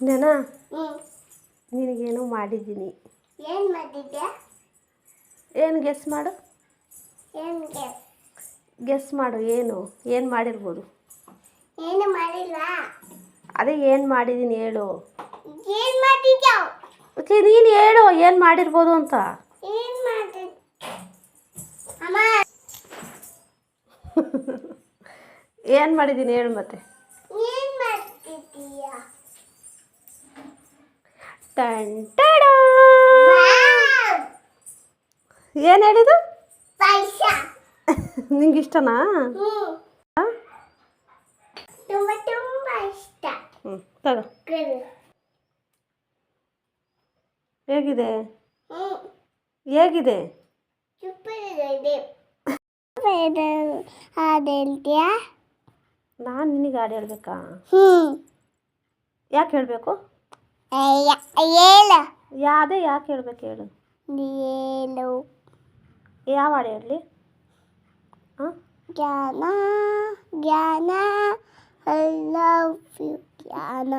ಜ್ಞಾನ ನಿನಗೇನು ಮಾಡಿದ್ದೀನಿ. ಏನು ಮಾಡಿದ್ದೆ ಏನು ಗೆಸ್ ಮಾಡು. ಏನು ಗೆಸ್ ಮಾಡು ಏನು? ಏನು ಮಾಡಿರ್ಬೋದು? ಏನು ಮಾಡಿಲ್ಲ. ಅದೇ ಏನು ಮಾಡಿದ್ದೀನಿ ಹೇಳು. ಏನು ಮಾಡಿದ್ಯಾ? ಓಕೆ ನೀನು ಹೇಳು ಏನು ಮಾಡಿರ್ಬೋದು ಅಂತ. ಏನು ಮಾಡಿದ್? ಅಮ್ಮ. ಏನು ಮಾಡಿದ್ದೀನಿ ಹೇಳು ಮತ್ತೆ. ಏನು ಹೇಳಿದು ನಿಂಗೆ ಇಷ್ಟನಾ? ಹ್ಞೂ ತಗೋ. ಹೇಗಿದೆ? ಹೇಗಿದೆ? ನಾನ್ ಇದೆ. ಅದೇಳ್ತೀಯಾ ನಾನು ನಿನಗೆ ಹಾಡು ಹೇಳ್ಬೇಕಾ? ಹ್ಞೂ ಯಾಕೆ ಹೇಳಬೇಕು? ಹೇಳು ಯಾವ್ದೇ ಯಾಕೆ ಹೇಳ್ಬೇಕು ಹೇಳು. ಏನು ಯಾವ ಹಾಡು ಹೇಳಲಿ ಹಾಂ? ಜ್ಞಾನ ಜ್ಞಾನ ಐ ಲವ್ ಯು ಜ್ಞಾನ.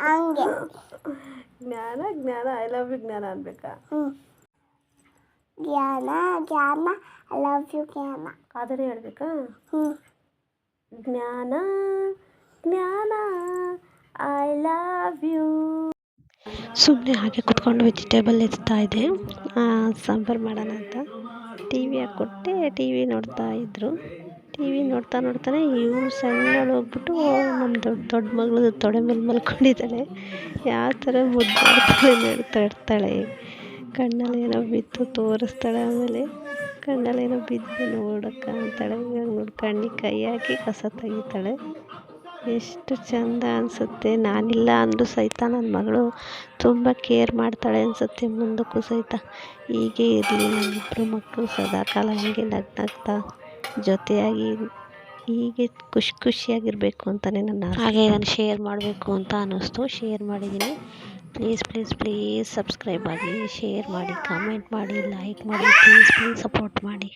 ಹಂಗೆ. ಜ್ಞಾನ ಜ್ಞಾನ ಐ ಲವ್ ಯು ಜ್ಞಾನ ಅನ್ಬೇಕಾ? ಹ್ಞೂ ಜ್ಞಾನ ಜ್ಞಾನ ಐ ಲವ್ ಯು ಜ್ಞಾನ. ಆದರೆ ಹೇಳ್ಬೇಕಾ? ಹ್ಞೂ ಜ್ಞಾನ ಜ್ಞಾನ ಐ ಲವ್ ಯು ಸುಮ್ಮನೆ ಹಾಗೆ ಕುತ್ಕೊಂಡು ವೆಜಿಟೇಬಲ್ ಎತ್ತಾ ಇದ್ದೆ. ಸಾಂಬಾರು ಮಾಡೋಣ ಅಂತ. ಟಿ ವಿ ಹಾಕ್ಕೊಟ್ಟೆ ಟಿ ವಿ ನೋಡ್ತಾ ಇದ್ದರು ಟಿ ವಿ ನೋಡ್ತಾ ನೋಡ್ತಾನೆ ಇವಳು ಸಣ್ಣಳು ಹೋಗ್ಬಿಟ್ಟು ನಮ್ಮ ದೊಡ್ಡ ದೊಡ್ಡ ಮಗಳು ತೊಡೆ ಮೇಲೆ ಮಲ್ಕೊಂಡಿದ್ದಾಳೆ. ಯಾವ ಥರ ಮುದ್ದು ನೋಡ್ತಾ ಇರ್ತಾಳೆ ಕಣ್ಣಲ್ಲಿ ಏನೋ ಬಿತ್ತು ತೋರಿಸ್ತಾಳೆ ಆಮೇಲೆ. ಕಣ್ಣಲ್ಲಿ ಏನೋ ಬಿದ್ದು ನೋಡಕ್ಕ ಅಂತಾಳೆ. ನೋಡಿ ಕಣ್ಣಿಗೆ ಕೈ ಹಾಕಿ ಕಸ ತೆಗಿತಾಳೆ. ಎಷ್ಟು ಚಂದ ಅನಿಸುತ್ತೆ. ನಾನಿಲ್ಲ ಅಂದರೂ ಸಹಿತ ನನ್ನ ಮಗಳು ತುಂಬ ಕೇರ್ ಮಾಡ್ತಾಳೆ ಅನಿಸುತ್ತೆ ಮುಂದಕ್ಕೂ ಸಹಿತ. ಹೀಗೆ ಇರಲಿ ನಮ್ಮಿಬ್ಬರು ಮಕ್ಕಳು ಸದಾಕಾಲ ಹೀಗೆ ನಗ್ನಗ್ತಾ ಜೊತೆಯಾಗಿ ಹೀಗೆ ಖುಷಿ ಖುಷಿಯಾಗಿರಬೇಕು ಅಂತಲೇ ನನ್ನ ಹಾಗೆ ನಾನು ಶೇರ್ ಮಾಡಬೇಕು ಅಂತ ಅನ್ನಿಸ್ತು. ಶೇರ್ ಮಾಡಿದ್ದೀನಿ. ಪ್ಲೀಸ್ ಪ್ಲೀಸ್ ಪ್ಲೀಸ್ ಸಬ್ಸ್ಕ್ರೈಬ್ ಆಗಿ ಶೇರ್ ಮಾಡಿ ಕಾಮೆಂಟ್ ಮಾಡಿ ಲೈಕ್ ಮಾಡಿ ಪ್ಲೀಸ್ ಪ್ಲೀಸ್ ಸಪೋರ್ಟ್ ಮಾಡಿ.